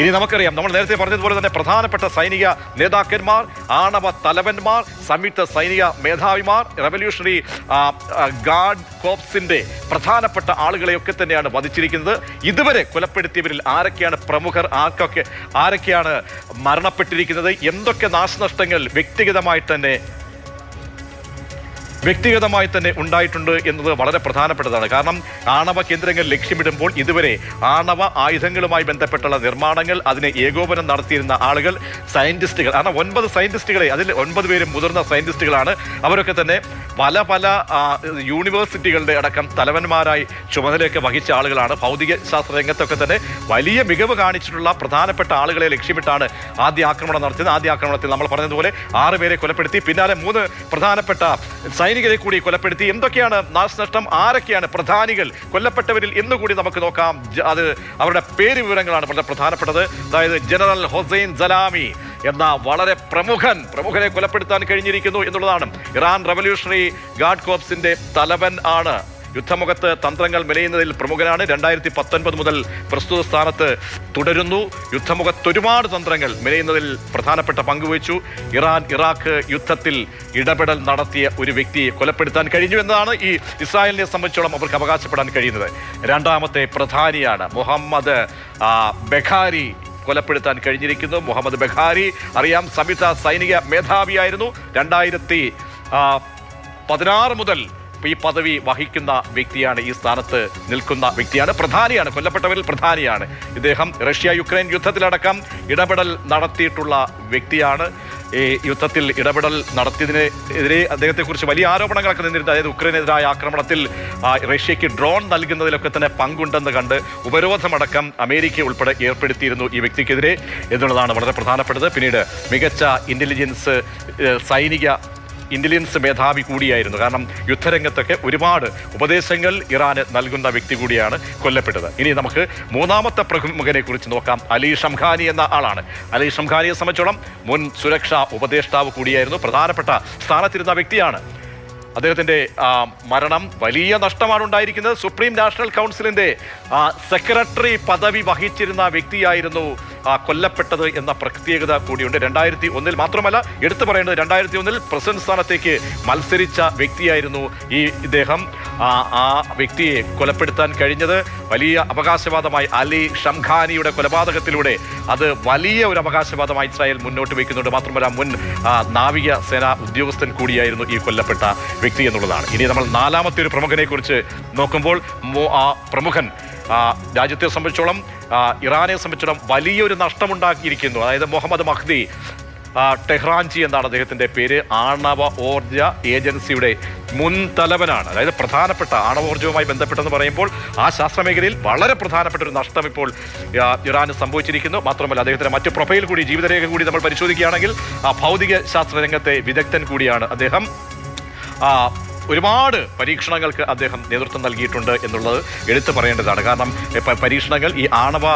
ഇനി നമുക്കറിയാം നമ്മൾ നേരത്തെ പറഞ്ഞതുപോലെ തന്നെ പ്രധാനപ്പെട്ട സൈനിക നേതാക്കന്മാർ ആണവ തലവന്മാർ സംയുക്ത സൈനിക മേധാവിമാർ റവല്യൂഷണറി ഗാർഡ് കോപ്സിന്റെ പ്രധാനപ്പെട്ട ആളുകളെയൊക്കെ തന്നെയാണ് വധിച്ചിരിക്കുന്നത്. ഇതുവരെ കൊലപ്പെടുത്തിയവരിൽ ആരൊക്കെയാണ് പ്രമുഖർ? ആർക്കൊക്കെ ആരൊക്കെയാണ് മരണപ്പെട്ടിരിക്കുന്നത്? എന്തൊക്കെ നാശനഷ്ടങ്ങൾ വ്യക്തിഗതമായി തന്നെ വ്യക്തിഗതമായി തന്നെ ഉണ്ടായിട്ടുണ്ട് എന്നത് വളരെ പ്രധാനപ്പെട്ടതാണ്. കാരണം ആണവ കേന്ദ്രങ്ങൾ ലക്ഷ്യമിടുമ്പോൾ ഇതുവരെ ആണവ ആയുധങ്ങളുമായി ബന്ധപ്പെട്ടുള്ള നിർമ്മാണങ്ങൾ അതിനെ ഏകോപനം നടത്തിയിരുന്ന ആളുകൾ സയന്റിസ്റ്റുകൾ. കാരണം ഒൻപത് സയന്റിസ്റ്റുകളെ അതിൽ ഒൻപത് പേരും മുതിർന്ന സയന്റിസ്റ്റുകളാണ്. അവരൊക്കെ തന്നെ പല പല യൂണിവേഴ്സിറ്റികളുടെ അടക്കം തലവന്മാരായി ചുമതലയൊക്കെ വഹിച്ച ആളുകളാണ്. ഭൗതിക ശാസ്ത്ര രംഗത്തൊക്കെ തന്നെ വലിയ മികവ് കാണിച്ചിട്ടുള്ള പ്രധാനപ്പെട്ട ആളുകളെ ലക്ഷ്യമിട്ടാണ് ആദ്യ ആക്രമണം നടത്തിയത്. ആദ്യ ആക്രമണത്തിൽ നമ്മൾ പറഞ്ഞതുപോലെ ആറ് പേരെ കൊലപ്പെടുത്തി. പിന്നാലെ മൂന്ന് പ്രധാനപ്പെട്ട സൈനികരെ കൂടി കൊലപ്പെടുത്തി. എന്തൊക്കെയാണ് നാശനഷ്ടം? ആരൊക്കെയാണ് പ്രധാനികൾ കൊല്ലപ്പെട്ടവരിൽ എന്നുകൂടി നമുക്ക് നോക്കാം. അത് അവരുടെ പേര് വിവരങ്ങളാണ് വളരെ പ്രധാനപ്പെട്ടത്. അതായത് ജനറൽ ഹൊസൈൻ സലാമി എന്ന വളരെ പ്രമുഖൻ പ്രമുഖരെ കൊലപ്പെടുത്താൻ കഴിഞ്ഞിരിക്കുന്നു എന്നുള്ളതാണ്. ഇറാൻ റവല്യൂഷണറി ഗാർഡ് കോപ്സിന്റെ തലവൻ ആണ്. യുദ്ധമുഖത്ത് തന്ത്രങ്ങൾ മെനയുന്നതിൽ പ്രമുഖനാണ്. രണ്ടായിരത്തി പത്തൊൻപത് മുതൽ പ്രസ്തുത സ്ഥാനത്ത് തുടരുന്നു. യുദ്ധമുഖത്ത് ഒരുപാട് തന്ത്രങ്ങൾ മെനയുന്നതിൽ പ്രധാനപ്പെട്ട പങ്കുവഹിച്ചു. ഇറാൻ ഇറാഖ് യുദ്ധത്തിൽ ഇടപെടൽ നടത്തിയ ഒരു വ്യക്തിയെ കൊലപ്പെടുത്താൻ കഴിഞ്ഞു എന്നതാണ് ഈ ഇസ്രായേലിനെ സംബന്ധിച്ചോളം അവർക്ക് അവകാശപ്പെടാൻ കഴിയുന്നത്. രണ്ടാമത്തെ പ്രധാനിയാണ് മുഹമ്മദ് ബഖാരി കൊലപ്പെടുത്താൻ കഴിഞ്ഞിരിക്കുന്നു. മുഹമ്മദ് ബഖാരി അറിയാം സംയുക്ത സൈനിക മേധാവിയായിരുന്നു. രണ്ടായിരത്തി പതിനാറ് മുതൽ ഈ പദവി വഹിക്കുന്ന വ്യക്തിയാണ് ഈ സ്ഥാനത്ത് നിൽക്കുന്ന വ്യക്തിയാണ്. പ്രധാനിയാണ് കൊല്ലപ്പെട്ടവരിൽ പ്രധാനിയാണ്. ഇദ്ദേഹം റഷ്യ യുക്രൈൻ യുദ്ധത്തിലടക്കം ഇടപെടൽ നടത്തിയിട്ടുള്ള വ്യക്തിയാണ്. ഈ യുദ്ധത്തിൽ ഇടപെടൽ നടത്തിയതിനെതിരെ അദ്ദേഹത്തെക്കുറിച്ച് വലിയ ആരോപണങ്ങളൊക്കെ നിന്നിരുന്നു. അതായത് ഉക്രൈനെതിരായ ആക്രമണത്തിൽ റഷ്യയ്ക്ക് ഡ്രോൺ നൽകുന്നതിലൊക്കെ തന്നെ പങ്കുണ്ടെന്ന് കണ്ട് ഉപരോധമടക്കം അമേരിക്ക ഉൾപ്പെടെ ഏർപ്പെടുത്തിയിരുന്നു ഈ വ്യക്തിക്കെതിരെ എന്നുള്ളതാണ് വളരെ പ്രധാനപ്പെട്ടത്. പിന്നീട് മികച്ച ഇന്റലിജൻസ് സൈനിക ഇന്റലിജൻസ് മേധാവി കൂടിയായിരുന്നു. കാരണം യുദ്ധരംഗത്തൊക്കെ ഒരുപാട് ഉപദേശങ്ങൾ ഇറാന് നൽകുന്ന വ്യക്തി കൂടിയാണ് കൊല്ലപ്പെട്ടത്. ഇനി നമുക്ക് മൂന്നാമത്തെ പ്രമുഖനെ കുറിച്ച് നോക്കാം. അലി ഷംഖാനി എന്ന ആളാണ്. അലി ഷംഖാനിയെ സംബന്ധിച്ചോളം മുൻ സുരക്ഷാ ഉപദേഷ്ടാവ് കൂടിയായിരുന്നു. പ്രധാനപ്പെട്ട സ്ഥാനത്തിരുന്ന വ്യക്തിയാണ്. അദ്ദേഹത്തിന്റെ മരണം വലിയ നഷ്ടമാണ് ഉണ്ടായിരിക്കുന്നത്. സുപ്രീം നാഷണൽ കൗൺസിലിന്റെ സെക്രട്ടറി പദവി വഹിച്ചിരുന്ന വ്യക്തിയായിരുന്നു കൊല്ലപ്പെട്ടത് എന്ന പ്രത്യേകത കൂടിയുണ്ട്. രണ്ടായിരത്തി ഒന്നിൽ മാത്രമല്ല എടുത്തു പറയേണ്ടത് രണ്ടായിരത്തി ഒന്നിൽ പ്രസിഡന്റ് സ്ഥാനത്തേക്ക് മത്സരിച്ച വ്യക്തിയായിരുന്നു ഈ ഇദ്ദേഹം. ആ, വ്യക്തിയെ കൊലപ്പെടുത്താൻ കഴിഞ്ഞത് വലിയ അവകാശവാദമായി അലി ഷംഖാനിയുടെ കൊലപാതകത്തിലൂടെ. അത് വലിയ ഒരു അവകാശവാദമായി ഇസ്രായേൽ മുന്നോട്ട് വയ്ക്കുന്നുണ്ട്. മാത്രമല്ല മുൻ നാവിക സേനാ ഉദ്യോഗസ്ഥൻ കൂടിയായിരുന്നു ഈ കൊല്ലപ്പെട്ട വ്യക്തി എന്നുള്ളതാണ്. ഇനി നമ്മൾ നാലാമത്തെ ഒരു പ്രമുഖനെ കുറിച്ച് നോക്കുമ്പോൾ ആ പ്രമുഖൻ രാജ്യത്തെ സംബന്ധിച്ചോളം ഇറാനെ സംബന്ധിച്ചോളം വലിയൊരു നഷ്ടമുണ്ടാക്കിയിരിക്കുന്നു. അതായത് മുഹമ്മദ് മഹ്ദി ടെഹ്റാൻജി എന്നാണ് അദ്ദേഹത്തിന്റെ പേര്. ആണവ ഓർജ ഏജൻസിയുടെ മുൻ തലവനാണ് അതായത് പ്രധാനപ്പെട്ട ആണവോർജവുമായി ബന്ധപ്പെട്ടെന്ന് പറയുമ്പോൾ ആ ശാസ്ത്രമേഖലയിൽ വളരെ പ്രധാനപ്പെട്ട ഒരു നഷ്ടം ഇപ്പോൾ ഇറാന് സംഭവിച്ചിരിക്കുന്നു. മാത്രമല്ല അദ്ദേഹത്തിന്റെ മറ്റു പ്രൊഫൈൽ കൂടി ജീവിതരേഖ കൂടി നമ്മൾ പരിശോധിക്കുകയാണെങ്കിൽ ആ ഭൗതിക ശാസ്ത്ര രംഗത്തെ വിദഗ്ധൻ കൂടിയാണ് അദ്ദേഹം. ഒരുപാട് പരീക്ഷണങ്ങൾക്ക് അദ്ദേഹം നേതൃത്വം നൽകിയിട്ടുണ്ട് എന്നുള്ളത് എടുത്തു പറയേണ്ടതാണ്. കാരണം പരീക്ഷണങ്ങൾ ഈ ആണവ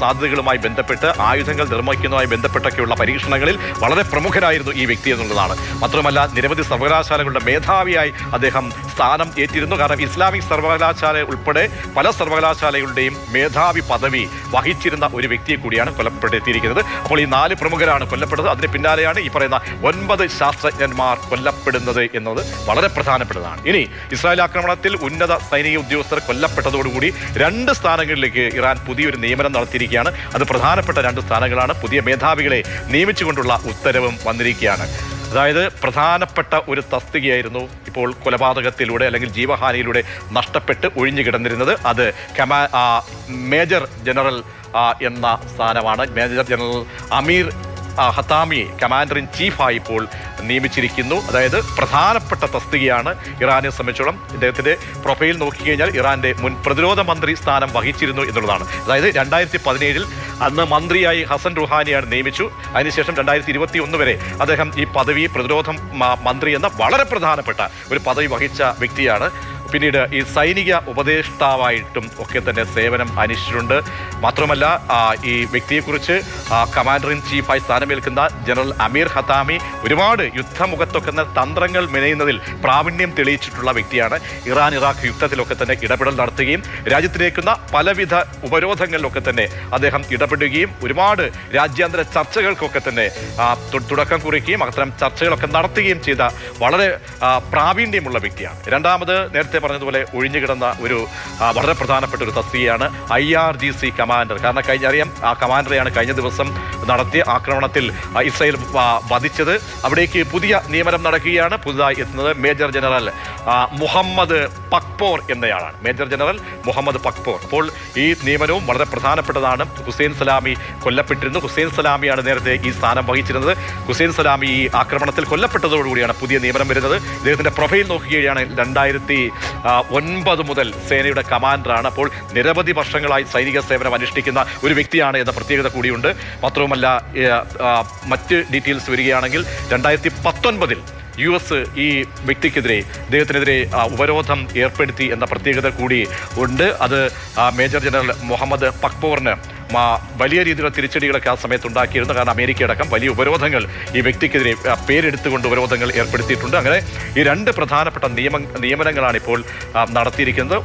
സാധ്യതകളുമായി ബന്ധപ്പെട്ട് ആയുധങ്ങൾ നിർമ്മിക്കുന്നതുമായി ബന്ധപ്പെട്ടൊക്കെയുള്ള പരീക്ഷണങ്ങളിൽ വളരെ പ്രമുഖരായിരുന്നു ഈ വ്യക്തി എന്നുള്ളതാണ്. മാത്രമല്ല നിരവധി സർവകലാശാലകളുടെ മേധാവിയായി അദ്ദേഹം സ്ഥാനം ഏറ്റിരുന്നു. കാരണം ഇസ്ലാമിക് സർവകലാശാല ഉൾപ്പെടെ പല സർവകലാശാലകളുടെയും മേധാവി പദവി വഹിച്ചിരുന്ന ഒരു വ്യക്തിയെ കൂടിയാണ് കൊല്ലപ്പെടുത്തിയിരിക്കുന്നത്. അപ്പോൾ ഈ നാല് പ്രമുഖരാണ് കൊല്ലപ്പെട്ടത് അതിന് പിന്നാലെയാണ് ഈ പറയുന്ന ഒൻപത് ശാസ്ത്രജ്ഞന്മാർ കൊല്ലപ്പെടുന്നത് എന്നത് വളരെ പ്രധാനപ്പെട്ടതാണ്. ഇനി ഇസ്രായേൽ ആക്രമണത്തിൽ ഉന്നത സൈനിക ഉദ്യോഗസ്ഥർ കൊല്ലപ്പെട്ടതോടുകൂടി രണ്ട് സ്ഥാനങ്ങളിലേക്ക് ഇറാൻ പുതിയൊരു നിയമനം നടത്തിയിരിക്കുകയാണ്. അത് പ്രധാനപ്പെട്ട രണ്ട് സ്ഥാനങ്ങളാണ്. പുതിയ മേധാവികളെ നിയമിച്ചുകൊണ്ടുള്ള ഉത്തരവും വന്നിരിക്കുകയാണ്. അതായത് പ്രധാനപ്പെട്ട ഒരു തസ്തികയായിരുന്നു ഇപ്പോൾ കൊലപാതകത്തിലൂടെ അല്ലെങ്കിൽ ജീവഹാനിയിലൂടെ നഷ്ടപ്പെട്ട് ഒഴിഞ്ഞു കിടന്നിരുന്നത്. അത് കമാ മേജർ ജനറൽ എന്ന സ്ഥാനമാണ്. Major general Amir Hatami commander in ചീഫായി ഇപ്പോൾ നിയമിച്ചിരിക്കുന്നു. അതായത് പ്രധാനപ്പെട്ട തസ്തികയാണ് ഇറാനെ സംബന്ധിച്ചോളം ഇദ്ദേഹത്തിന്റെ പ്രൊഫൈൽ നോക്കിക്കഴിഞ്ഞാൽ ഇറാന്റെ മുൻ പ്രതിരോധ മന്ത്രി സ്ഥാനം വഹിച്ചിരുന്നു എന്നുള്ളതാണ്. അതായത് രണ്ടായിരത്തി പതിനേഴിൽ അന്ന് മന്ത്രിയായി ഹസൻ റുഹാനിയാണ് നിയമിച്ചു. അതിനുശേഷം രണ്ടായിരത്തി ഇരുപത്തി ഒന്ന് വരെ അദ്ദേഹം ഈ പദവി പ്രതിരോധ മന്ത്രി എന്ന വളരെ പ്രധാനപ്പെട്ട ഒരു പദവി വഹിച്ച വ്യക്തിയാണ്. പിന്നീട് ഈ സൈനിക ഉപദേഷ്ടാവായിട്ടും ഒക്കെ തന്നെ സേവനം അനുഷ്ഠിച്ചിട്ടുണ്ട് മാത്രമല്ല ഈ വ്യക്തിയെക്കുറിച്ച് കമാൻഡർ ഇൻ ചീഫായി സ്ഥാനമേൽക്കുന്ന ജനറൽ അമീർ ഹത്താമി ഒരുപാട് യുദ്ധമുഖത്തൊക്കെ തന്ത്രങ്ങൾ മെനയുന്നതിൽ പ്രാവീണ്യം തെളിയിച്ചിട്ടുള്ള വ്യക്തിയാണ്. ഇറാൻ ഇറാഖ് യുദ്ധത്തിലൊക്കെ തന്നെ ഇടപെടൽ നടത്തുകയും രാജ്യത്തിലേക്കുന്ന പലവിധ ഉപരോധങ്ങളിലൊക്കെ തന്നെ അദ്ദേഹം ഇടപെടുകയും ഒരുപാട് രാജ്യാന്തര ചർച്ചകൾക്കൊക്കെ തന്നെ തുടക്കം കുറിക്കുകയും അത്തരം ചർച്ചകളൊക്കെ നടത്തുകയും ചെയ്ത വളരെ പ്രാവീണ്യമുള്ള വ്യക്തിയാണ്. രണ്ടാമത് നേരത്തെ പറഞ്ഞതുപോലെ ഒഴിഞ്ഞുകിടന്ന ഒരു വളരെ പ്രധാനപ്പെട്ട ഒരു തസ്തികയാണ് I R G C commander. കാരണം കഴിഞ്ഞ അറിയാം ആ കമാൻഡറെയാണ് കഴിഞ്ഞ ദിവസം നടത്തിയ ആക്രമണത്തിൽ ഇസ്രയേൽ വധിച്ചത്. അവിടേക്ക് പുതിയ നിയമനം നടക്കുകയാണ്. പുതുതായി എത്തുന്നത് മേജർ ജനറൽ മുഹമ്മദ് പക്പോർ എന്നയാളാണ്. Major general Mohammad Pakpour. അപ്പോൾ ഈ നിയമനവും വളരെ പ്രധാനപ്പെട്ടതാണ്. ഹുസൈൻ സലാമി കൊല്ലപ്പെട്ടിരുന്നു. ഹുസൈൻ സലാമിയാണ് നേരത്തെ ഈ സ്ഥാനം വഹിച്ചിരുന്നത്. ഹുസൈൻ സലാമി ഈ ആക്രമണത്തിൽ കൊല്ലപ്പെട്ടതോടുകൂടിയാണ് പുതിയ നിയമനം വരുന്നത്. ഇദ്ദേഹത്തിന്റെ പ്രൊഫൈൽ നോക്കുകയാണ്. രണ്ടായിരത്തി ഒൻപത് മുതൽ സേനയുടെ കമാൻഡറാണ്. അപ്പോൾ നിരവധി വർഷങ്ങളായി സൈനിക സേവനം അനുഷ്ഠിക്കുന്ന ഒരു വ്യക്തിയാണ് എന്ന പ്രത്യേകത കൂടിയുണ്ട്. മാത്രവുമല്ല ആ, മറ്റ് ഡീറ്റെയിൽസ് വരികയാണെങ്കിൽ രണ്ടായിരത്തി പത്തൊൻപതിൽ യു എസ് ഈ വ്യക്തിക്കെതിരെ ഇദ്ദേഹത്തിനെതിരെ ഉപരോധം ഏർപ്പെടുത്തി എന്ന പ്രത്യേകത കൂടി ഉണ്ട്. അത് മേജർ ജനറൽ മുഹമ്മദ് പക്പോറിന് വലിയ രീതിയിലുള്ള തിരിച്ചടികളൊക്കെ ആ സമയത്ത് ഉണ്ടാക്കിയിരുന്നു. കാരണം അമേരിക്ക അടക്കം വലിയ ഉപരോധങ്ങൾ ഈ വ്യക്തിക്കെതിരെ പേരെടുത്തുകൊണ്ട് ഉപരോധങ്ങൾ ഏർപ്പെടുത്തിയിട്ടുണ്ട്. അങ്ങനെ ഈ രണ്ട് പ്രധാനപ്പെട്ട നിയമ നിയമനങ്ങളാണ് ഇപ്പോൾ നടത്തിയിരിക്കുന്നത്.